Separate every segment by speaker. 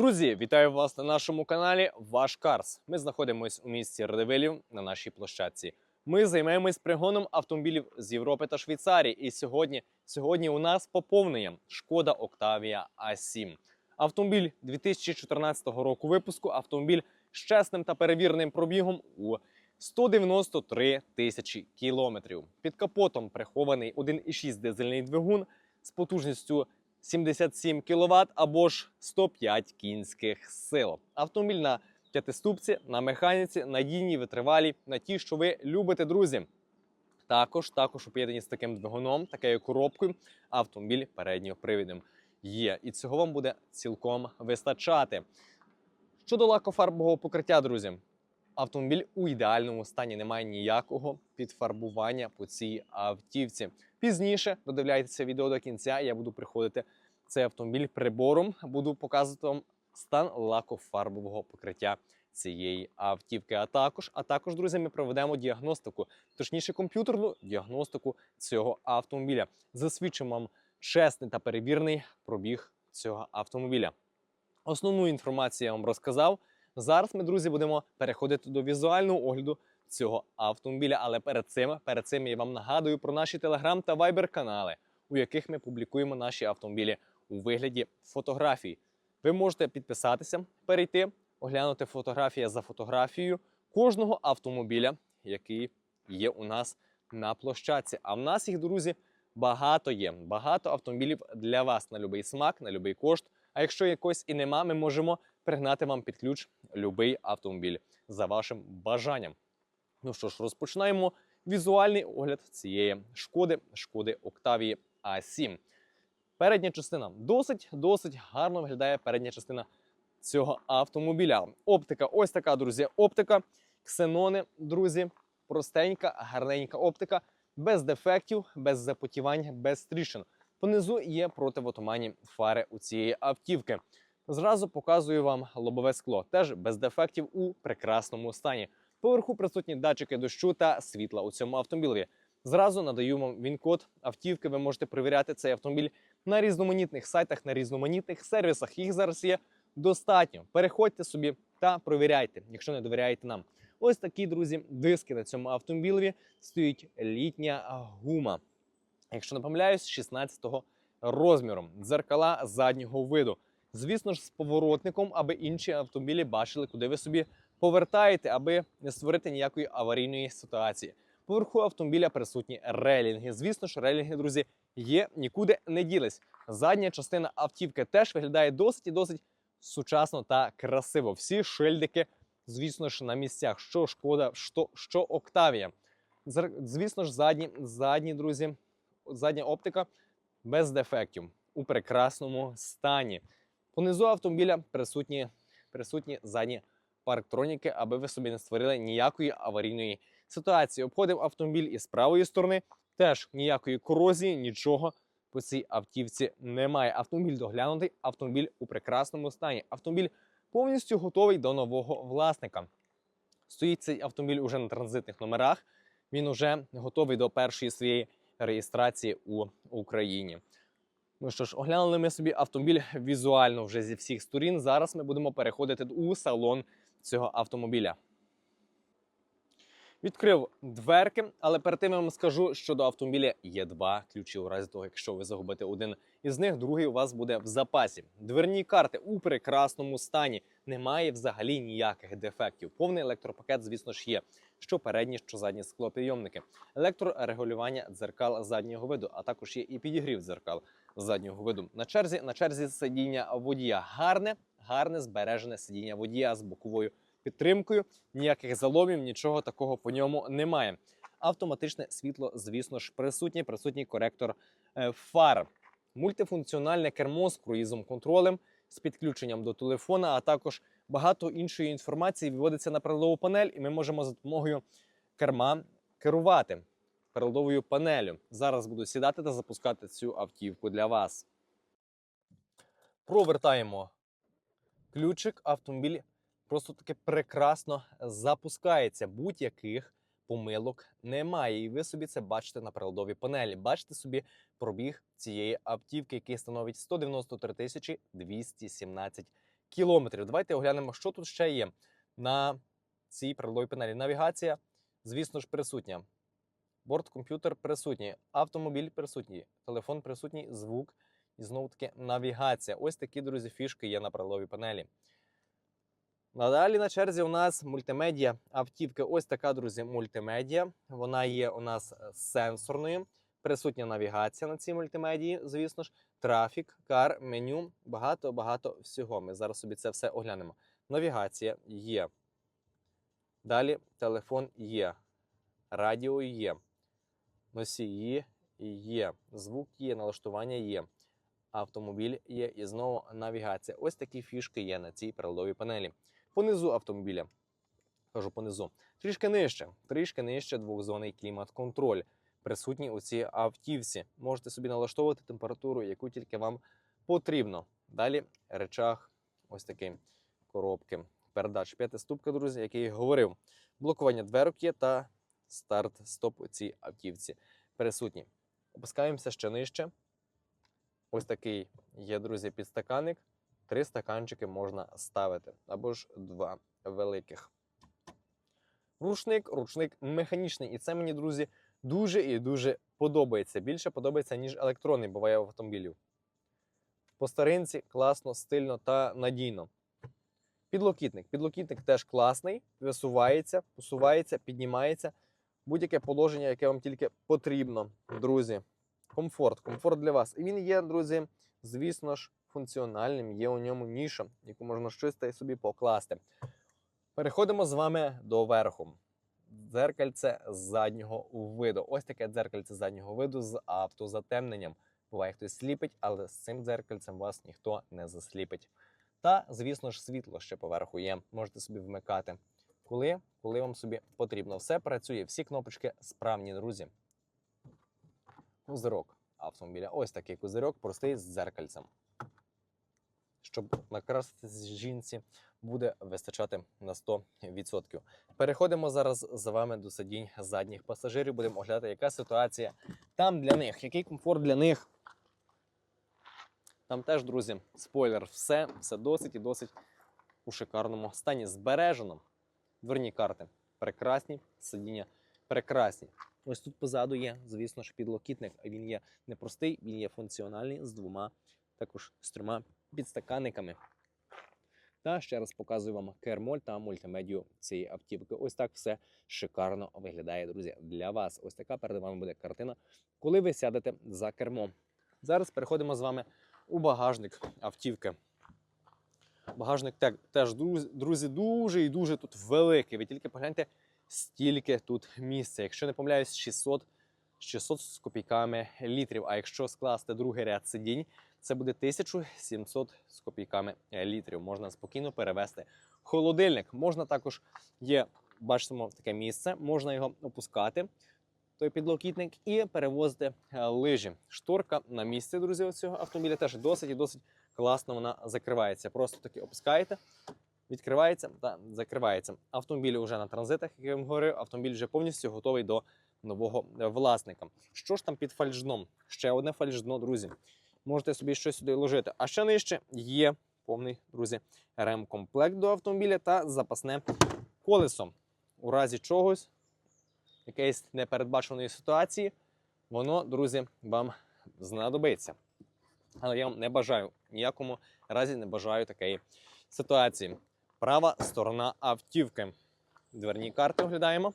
Speaker 1: Друзі, вітаю вас на нашому каналі Ваш Карс. Ми знаходимося у місті Радивилів на нашій площадці. Ми займаємось пригоном автомобілів з Європи та Швейцарії. І сьогодні, сьогодні у нас поповнення Шкода Octavia A7. Автомобіль 2014 року випуску. Автомобіль з чесним та перевіреним пробігом у 193 тисячі кілометрів. Під капотом прихований 1,6 дизельний двигун з потужністю 77 кВт або ж 105 кінських сил. Автомобіль на п'ятиступці, на механіці, надійній, витривалій, на ті, що ви любите, друзі. Також, також у поєднанні з таким двигуном, такою коробкою, автомобіль передньопривідним є. І цього вам буде цілком вистачати. Щодо лакофарбового покриття, друзі, автомобіль у ідеальному стані немає ніякого підфарбування по цій автівці. Пізніше додивляйтеся відео до кінця. Я буду приходити цей автомобіль прибором, буду показувати вам стан лакофарбового покриття цієї автівки. А також, а також, друзі, ми проведемо діагностику, точніше, комп'ютерну діагностику цього автомобіля. Засвідчимо вам чесний та перевірний пробіг цього автомобіля. Основну інформацію я вам розказав. Зараз ми, друзі, будемо переходити до візуального огляду цього автомобіля. Але перед цим, перед цим я вам нагадую про наші телеграм та вайбер канали, у яких ми публікуємо наші автомобілі у вигляді фотографій. Ви можете підписатися, перейти, оглянути фотографія за фотографією кожного автомобіля, який є у нас на площадці. А в нас їх, друзі, багато є. Багато автомобілів для вас на будь-який смак, на будь-який кошт. А якщо якось і нема, ми можемо пригнати вам під ключ будь-який автомобіль за вашим бажанням. Ну що ж, розпочинаємо візуальний огляд цієї шкоди, шкоди Octavia A7. Передня частина досить досить гарно виглядає передня частина цього автомобіля. Оптика, ось така, друзі, оптика. Ксенони, друзі, простенька, гарненька оптика, без дефектів, без запотівань, без тріщин. Понизу є противотуманні фари у цієї автівки. Зразу показую вам лобове скло, теж без дефектів у прекрасному стані. Поверху присутні датчики дощу та світла у цьому автомобілі. Зразу надаю вам він-код автівки. Ви можете перевіряти цей автомобіль на різноманітних сайтах, на різноманітних сервісах. Їх зараз є достатньо. Переходьте собі та провіряйте, якщо не довіряєте нам. Ось такі, друзі, диски на цьому автомобілі стоїть літня гума. Якщо не помиляюсь, 16-го розміру. Дзеркала заднього виду. Звісно ж, з поворотником, аби інші автомобілі бачили, куди ви собі повертаєте, аби не створити ніякої аварійної ситуації. Поверху автомобіля присутні релінги. Звісно ж, релінги, друзі, є, нікуди не ділись. Задня частина автівки теж виглядає досить і досить сучасно та красиво. Всі шильдики, звісно ж, на місцях. Що шкода, що, що Октавія. Звісно ж, задні, задні, друзі, задня оптика без дефектів у прекрасному стані. Понизу автомобіля присутні, присутні задні парктроніки, аби ви собі не створили ніякої аварійної ситуації. Обходимо автомобіль із правої сторони. Теж ніякої корозії, нічого по цій автівці немає. Автомобіль доглянутий, автомобіль у прекрасному стані. Автомобіль повністю готовий до нового власника. Стоїть цей автомобіль уже на транзитних номерах. Він уже готовий до першої своєї реєстрації у Україні. Ну що ж, оглянули ми собі автомобіль візуально вже зі всіх сторін. Зараз ми будемо переходити у салон цього автомобіля. Відкрив дверки, але перед тим я вам скажу, що до автомобіля є два ключі. У разі того, якщо ви загубите один із них, другий у вас буде в запасі. Дверні карти у прекрасному стані. Немає взагалі ніяких дефектів. Повний електропакет, звісно ж, є. Що передні, що задні склопідйомники, електрорегулювання дзеркал заднього виду, а також є і підігрів дзеркал заднього виду. На черзі на черзі сидіння водія. Гарне, гарне збережене сидіння водія з боковою підтримкою. Ніяких заломів, нічого такого по ньому немає. Автоматичне світло, звісно ж, присутнє, присутній коректор е, фар, мультифункціональне кермо з круїзом контролем, з підключенням до телефона, а також багато іншої інформації виводиться на приладову панель, і ми можемо за допомогою керма керувати приладовою панелю. Зараз буду сідати та запускати цю автівку для вас. Провертаємо ключик, автомобіль просто таки прекрасно запускається. Будь-яких помилок немає. І ви собі це бачите на приладовій панелі. Бачите собі пробіг цієї автівки, який становить 193 тисячі 217 кілометрів. Давайте оглянемо, що тут ще є на цій приладовій панелі. Навігація, звісно ж, присутня. Борткомп'ютер присутній, автомобіль присутній, телефон присутній, звук і знову таки навігація. Ось такі, друзі, фішки є на приладовій панелі. Надалі на черзі у нас мультимедіа автівки. Ось така, друзі, мультимедіа. Вона є у нас е, сенсорною. Присутня навігація на цій мультимедії, звісно ж, трафік, кар, меню, багато-багато всього. Ми зараз собі це все оглянемо. Навігація є. Далі телефон є. Радіо є. Носії є. Звук є, налаштування є. Автомобіль є і знову навігація. Ось такі фішки є на цій приладовій панелі. Понизу автомобіля. Кажу понизу. Трішки нижче. Трішки нижче двохзонний клімат-контроль. Присутній у цій автівці. Можете собі налаштовувати температуру, яку тільки вам потрібно. Далі речах, ось такі коробки. Передач п'ятиступка, друзі, який говорив. Блокування дверок є та старт-стоп у цій автівці. Присутні. Опускаємося ще нижче. Ось такий є, друзі, підстаканник. Три стаканчики можна ставити, або ж два великих. Рушник, рушник механічний. І це мені, друзі, дуже і дуже подобається. Більше подобається, ніж електронний буває в автомобілів. По старинці класно, стильно та надійно. Підлокітник. Підлокітник теж класний, висувається, посувається, піднімається. Будь-яке положення, яке вам тільки потрібно, друзі. Комфорт, комфорт для вас. І він є, друзі, звісно ж, функціональним. Є у ньому ніша, яку можна щось собі покласти. Переходимо з вами до верху. Дзеркальце заднього виду. Ось таке дзеркальце заднього виду з автозатемненням. Буває, хтось сліпить, але з цим дзеркальцем вас ніхто не засліпить. Та, звісно ж, світло ще поверху є. Можете собі вмикати. Коли, коли вам собі потрібно. Все працює, всі кнопочки справні, друзі. Козирок автомобіля. Ось такий козирьок, простий з дзеркальцем. Щоб накраситись жінці, буде вистачати на 100%. Переходимо зараз з вами до сидінь задніх пасажирів. Будемо оглядати, яка ситуація там для них, який комфорт для них. Там теж, друзі, спойлер, все, все досить і досить у шикарному стані. Збережено. Дверні карти прекрасні, сидіння прекрасні. Ось тут позаду є, звісно ж, підлокітник. Він є не простий, він є функціональний з двома, також з трьома підстаканниками. Та ще раз показую вам кермоль та мультимедію цієї автівки. Ось так все шикарно виглядає, друзі, для вас. Ось така перед вами буде картина, коли ви сядете за кермо. Зараз переходимо з вами у багажник автівки. Багажник те- теж, друзі, дуже і дуже тут великий. Ви тільки погляньте, стільки тут місця. Якщо не помиляюсь, 600, 600 з копійками літрів. А якщо скласти другий ряд сидінь, це буде 1700 з копійками літрів. Можна спокійно перевести холодильник. Можна також є, бачимо, таке місце, можна його опускати. Той підлокітник і перевозити е, лижі. Шторка на місці, друзі, у цього автомобіля теж досить і досить класно вона закривається. Просто таки опускаєте, відкривається та закривається. Автомобіль вже на транзитах, як я вам говорив, автомобіль вже повністю готовий до нового е, власника. Що ж там під фальшдном? Ще одне фальшдно, друзі. Можете собі щось сюди ложити. А ще нижче є повний, друзі, ремкомплект до автомобіля та запасне колесо. У разі чогось, якоїсь непередбаченої ситуації, воно, друзі, вам знадобиться. Але я вам не бажаю ніякому разі не бажаю такої ситуації. Права сторона автівки. Дверні карти оглядаємо.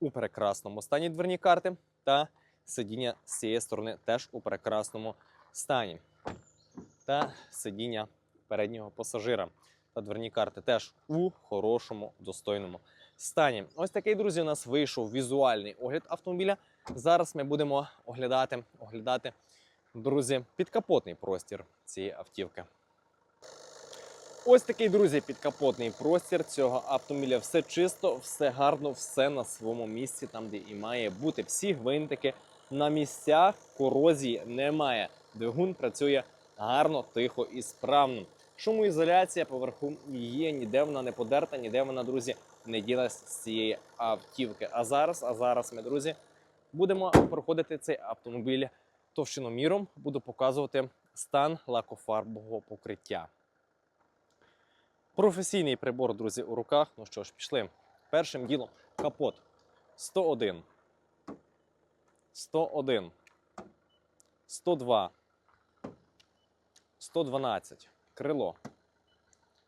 Speaker 1: У прекрасному стані дверні карти. Та сидіння з цієї сторони теж у прекрасному стані. Та сидіння переднього пасажира. Та дверні карти теж у хорошому, достойному стані. Ось такий, друзі, у нас вийшов візуальний огляд автомобіля. Зараз ми будемо оглядати, оглядати друзі, підкапотний простір цієї автівки. Ось такий, друзі, підкапотний простір цього автомобіля. Все чисто, все гарно, все на своєму місці, там, де і має бути. Всі гвинтики на місцях, корозії немає. Двигун працює гарно, тихо і справно. Шумоізоляція поверху є, ніде вона не подерта, ніде вона, друзі, не ділась з цієї автівки. А зараз, а зараз ми, друзі, будемо проходити цей автомобіль товщиноміром, буду показувати стан лакофарбового покриття. Професійний прибор, друзі, у руках. Ну що ж, пішли. Першим ділом капот 101. 101. 102. 112. Крило.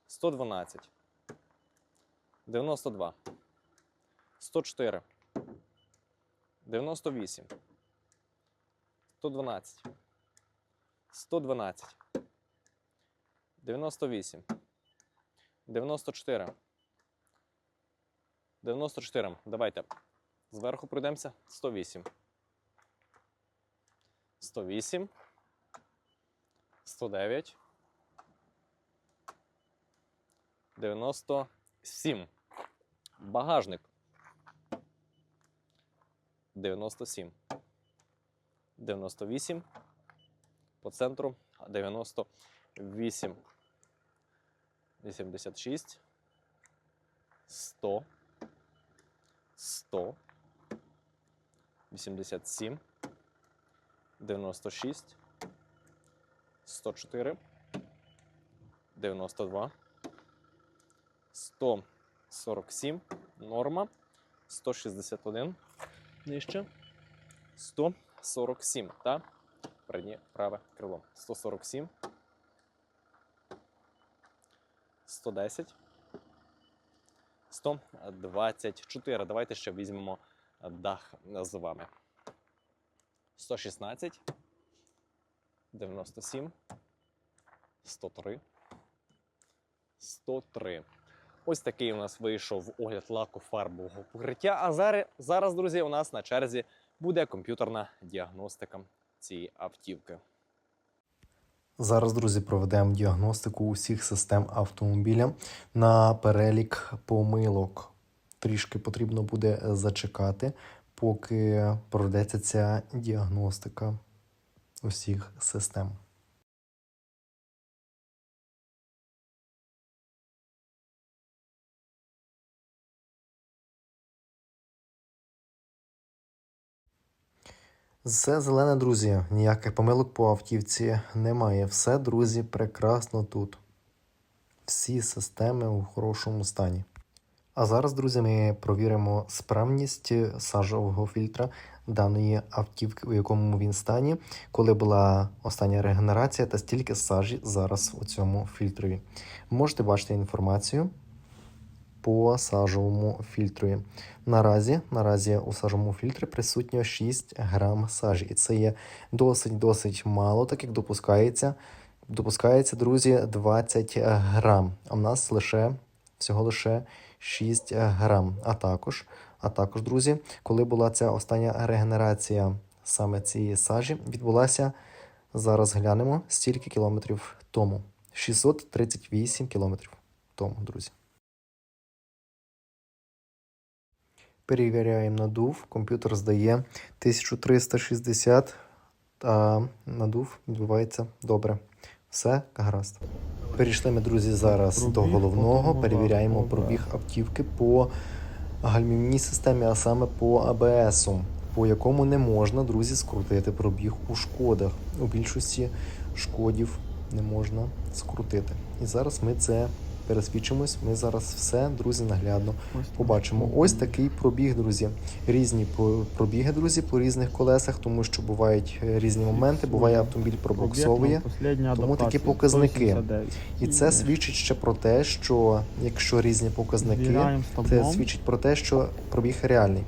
Speaker 1: 112. 92. 104. 98. 112. 112. 98. 94. 94. Давайте. Зверху пройдемося. 108. 108. 109. 97. Багажник. 97. 98. По центру 98. 86. 100. 100. 87. 96. 104. 92. 147. Норма. 161. Нижче. 147. Та переднє праве крило. 147. 110. 124. Давайте ще візьмемо дах з вами. 116. 97. 103. 103. Ось такий у нас вийшов огляд лакофарбового покриття. А зараз, зараз, друзі, у нас на черзі буде комп'ютерна діагностика цієї автівки.
Speaker 2: Зараз, друзі, проведемо діагностику усіх систем автомобіля на перелік помилок. Трішки потрібно буде зачекати, поки проведеться ця діагностика усіх систем. Все зелене, друзі. Ніяких помилок по автівці немає. Все, друзі, прекрасно тут. Всі системи у хорошому стані. А зараз, друзі, ми провіримо справність сажового фільтра даної автівки, у якому він стані, коли була остання регенерація та стільки сажі зараз у цьому фільтрові. Можете бачити інформацію по сажовому фільтру. Наразі, наразі у сажовому фільтрі присутньо 6 грам сажі. І це є досить-досить мало, так як допускається. Допускається, друзі, 20 грам. А в нас лише всього лише 6 грам. А також, а також, друзі, коли була ця остання регенерація саме цієї сажі, відбулася, зараз глянемо, стільки кілометрів тому. 638 кілометрів тому, друзі. Перевіряємо надув. Комп'ютер здає 1360, а надув відбувається добре. Все гаразд. Перейшли ми, друзі, зараз
Speaker 3: Пробіг,
Speaker 2: до головного. Перевіряємо пробіг автівки по гальмівній системі, а саме по АБС, по якому не можна, друзі, скрутити пробіг у шкодах. У більшості шкодів не можна скрутити. І зараз ми це пересвідчимось. Ми зараз все, друзі, наглядно побачимо. Ось такий пробіг, друзі. Різні пробіги, друзі, по різних колесах, тому що бувають е, різні моменти. Буває автомобіль пробуксовує. тому такі показники. І це свідчить ще про те, що якщо різні показники, це свідчить про те, що пробіг реальний.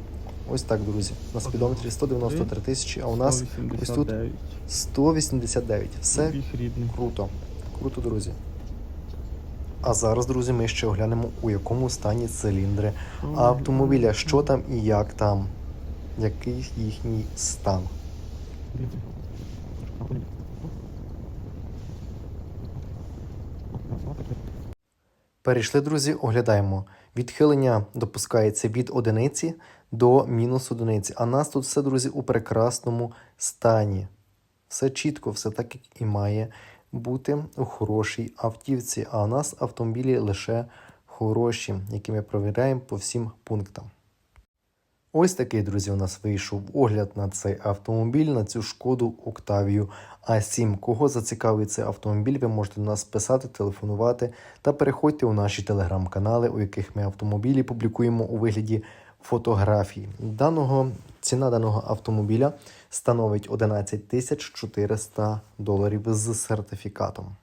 Speaker 2: Ось так, друзі. На спідометрі 193 тисячі, а у нас ось тут 189. Все. Круто, круто, друзі. А зараз, друзі, ми ще оглянемо, у якому стані циліндри автомобіля, що там і як там, який їхній стан. Перейшли, друзі, оглядаємо. Відхилення допускається від одиниці до мінус одиниці. А нас тут все, друзі, у прекрасному стані. Все чітко, все так, як і має бути у хорошій автівці. А у нас автомобілі лише хороші, які ми провіряємо по всім пунктам. Ось такий, друзі, у нас вийшов огляд на цей автомобіль, на цю шкоду Октавію А7. Кого зацікавить цей автомобіль, ви можете до нас писати, телефонувати та переходьте у наші телеграм-канали, у яких ми автомобілі публікуємо у вигляді фотографій. Даного, ціна даного автомобіля становить 11 тисяч 400 доларів з сертифікатом.